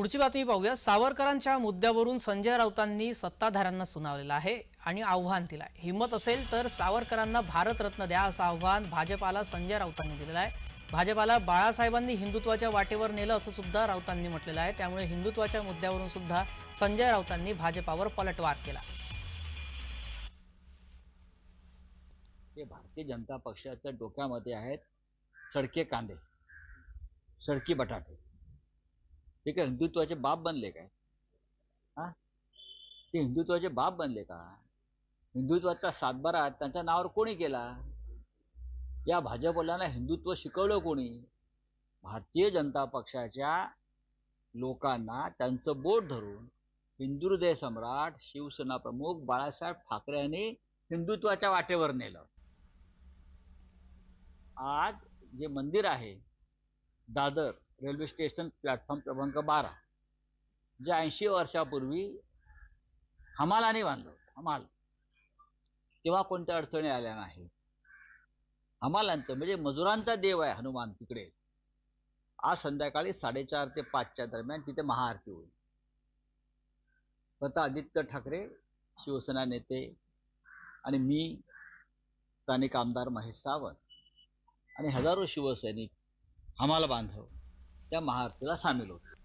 पुढची बातमी पाहूया. सावरकरांच्या मुद्द्यावरून संजय राऊतांनी सत्ताधाऱ्यांना सुनावलेलं आहे आणि आव्हान दिलं आहे हिंमत असेल तर सावरकरांना भारतरत्न द्या असं आव्हान भाजपाला संजय राऊतांनी दिलेलं आहे. भाजपाला बाळासाहेबांनी हिंदुत्वाच्या वाटेवर नेलं असं सुद्धा राऊतांनी म्हटलेलं आहे. त्यामुळे हिंदुत्वाच्या मुद्द्यावरून सुद्धा संजय राऊतांनी भाजपावर पलटवार केला. हे भारतीय जनता पक्षाच्या डोक्यामध्ये आहेत सडके कांदे सडकी बटाटे. ते काय हिंदुत्वाचे बाप बनले काय? हा? ते हिंदुत्वाचे बाप बनले का? हिंदुत्वाचा सातबारा त्यांच्या नावावर कोणी केला? या भाजपवाल्यांना हिंदुत्व शिकवलं कोणी? भारतीय जनता पक्षाच्या लोकांना त्यांचं बोट धरून हिंदू सम्राट शिवसेना प्रमुख बाळासाहेब ठाकरे यांनी हिंदुत्वाच्या वाटेवर नेलं. आज जे मंदिर आहे दादर रेल्वे स्टेशन प्लॅटफॉर्म क्रमांक बारा. जे ऐंशी वर्षापूर्वी हमालाने बांधलं होतं. हमाल. तेव्हा कोणत्या अडचणी आल्या नाही हमालांचं म्हणजे मजुरांचा देव आहे हनुमान तिकडे. आज संध्याकाळी साडेचार ते पाचच्या दरम्यान तिथे महाआरती होईल. स्वतः आदित्य ठाकरे शिवसेना नेते आणि मी स्थानिक आमदार महेश सावंत आणि हजारो शिवसैनिक हमाल बांधव. त्या महाआरतीला सामील होतो.